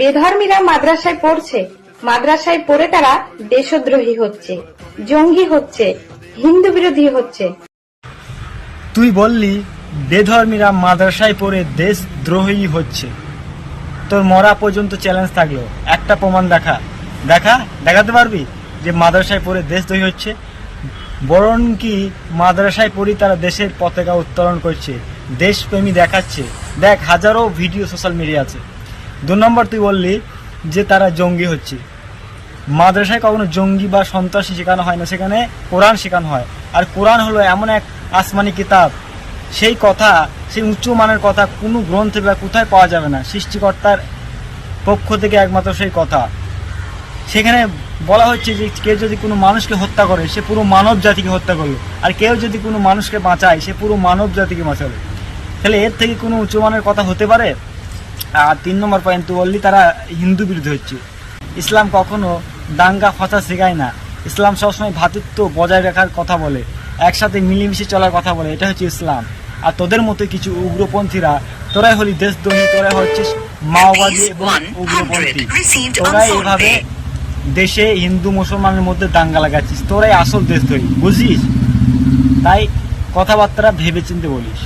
বেধর্মীরা মাদ্রাসায় পড়ছে। মাদ্রাসায় পড়ে তারা দেশদ্রোহী হচ্ছে, জঙ্গি হচ্ছে হিন্দু বিরোধী হচ্ছে। তুই বললি, বেধর্মীরা মাদ্রাসায় পড়ে দেশদ্রোহী হচ্ছে। তোর মরা পর্যন্ত চ্যালেঞ্জ থাকল। একটা প্রমাণ দেখা। দেখা, দেখাতে পারবি যে মাদ্রাসায় পড়ে দেশদ্রোহী হচ্ছে? বরং কি মাদ্রাসায় পড়ি তারা দেশের পতাকা উত্তোলন করছে, দেশপ্রেমী দেখাচ্ছে? দেখ, হাজারো ভিডিও সোশ্যাল মিডিয়া আছে। দু নম্বর তুই বললি যে তারা জঙ্গি হচ্ছে। মাদ্রাসায় কখনো জঙ্গি বা সন্ত্রাসী শেখানো হয় না, সেখানে কোরআন শেখানো হয়। আর কোরআন হলো এমন এক আসমানি কিতাব, সেই কথা, সেই উচ্চ মানের কথা কোনো গ্রন্থে বা কোথায় পাওয়া যাবে না। সৃষ্টিকর্তার পক্ষ থেকে একমাত্র সেই কথা। সেখানে বলা হচ্ছে যে কেউ যদি কোনো মানুষকে হত্যা করে, সে পুরো মানব জাতিকে হত্যা করল। আর কেউ যদি কোনো মানুষকে বাঁচায়, সে পুরো মানব জাতিকে বাঁচাবে তাহলে এর থেকে কোনো উচ্চমানের কথা হতে পারে? আর তিন নম্বর পয়েন্ট তুই বললি তারা হিন্দু বিরোধী হচ্ছে। ইসলাম কখনো দাঙ্গা ফাঁসা শেখায় না। ইসলাম সবসময় ভ্রাতৃত্ব বজায় রাখার কথা বলে একসাথে মিলেমিশে চলার কথা বলে এটা হচ্ছে ইসলাম। আর তোদের মতো কিছু উগ্রপন্থীরা তোরাই হলি দেশ দেশদ্রোহী তোরাই হচ্ছে মাওবাদী এবং উগ্রপন্থী। তোরাই এভাবে দেশে হিন্দু মুসলমানের মধ্যে দাঙ্গা লাগাচ্ছিস। তোরাই আসল দেশ দেশদ্রোহী বুঝিস? তাই কথাবার্তা ভেবে চিনতে বলিস।